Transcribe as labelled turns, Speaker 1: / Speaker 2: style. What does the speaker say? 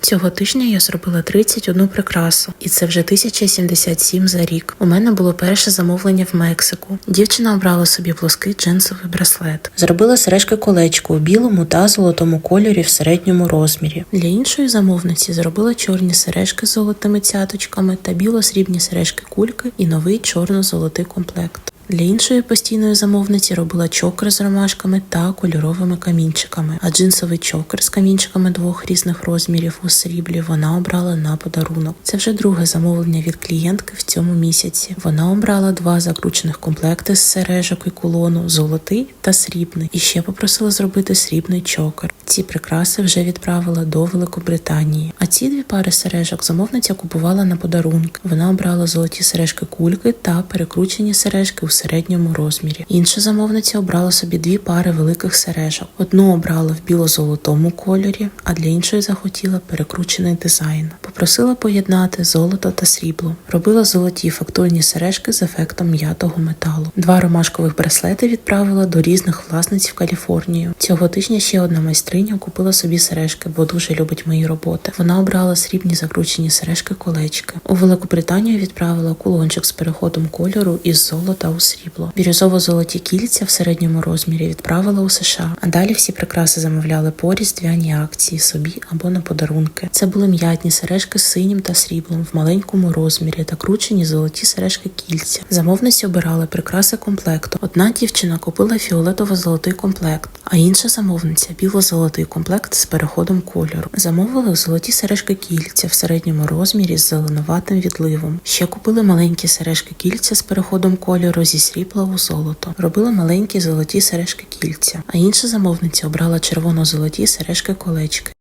Speaker 1: Цього тижня я зробила 31 прикрасу, і це вже 1077 за рік. У мене було перше замовлення в Мексику. Дівчина обрала собі плоский джинсовий браслет. Зробила сережки колечко у білому та золотому кольорі в середньому розмірі. Для іншої замовниці зробила чорні сережки з золотими цяточками та біло-срібні сережки кульки і новий чорно-золотий комплект. Для іншої постійної замовниці робила чокер з ромашками та кольоровими камінчиками, а джинсовий чокер з камінчиками двох різних розмірів у сріблі вона обрала на подарунок. Це вже друге замовлення від клієнтки в цьому місяці. Вона обрала два закручених комплекти з сережок і кулону золотий та срібний, і ще попросила зробити срібний чокер. Ці прикраси вже відправила до Великобританії. А ці дві пари сережок замовниця купувала на подарунок. Вона обрала золоті сережки кульки та перекручені сережки у середньому розмірі. Інша замовниця обрала собі дві пари великих сережок. Одну обрала в біло-золотому кольорі, а для іншої захотіла перекручений дизайн. Попросила поєднати золото та срібло. Робила золоті фактурні сережки з ефектом м'ятого металу. Два ромашкових браслети відправила до різних власниць в Каліфорнію. Цього тижня ще одна майстриня купила собі сережки, бо дуже любить мої роботи. Вона обрала срібні закручені сережки колечки. У Великобританію відправила кулончик з переходом кольору із золота у срібло. Бірюзово-золоті кільця в середньому розмірі відправила у США. А далі всі прикраси замовляли по різдвяні акції собі або на подарунки. Це були м'ятні сережки з синім та сріблом в маленькому розмірі та кручені золоті сережки кільця. Замовниці обирали прикраси комплекту. Одна дівчина купила фіолетово-золотий комплект, а інша замовниця біло-золотий комплект з переходом кольору. Замовили золоті сережки кільця в середньому розмірі з зеленуватим відливом. Ще купили маленькі сережки кільця з переходом кольору зі срібла у золото. Робила маленькі золоті сережки кільця, а інша замовниця обрала червоно-золоті сережки колечки.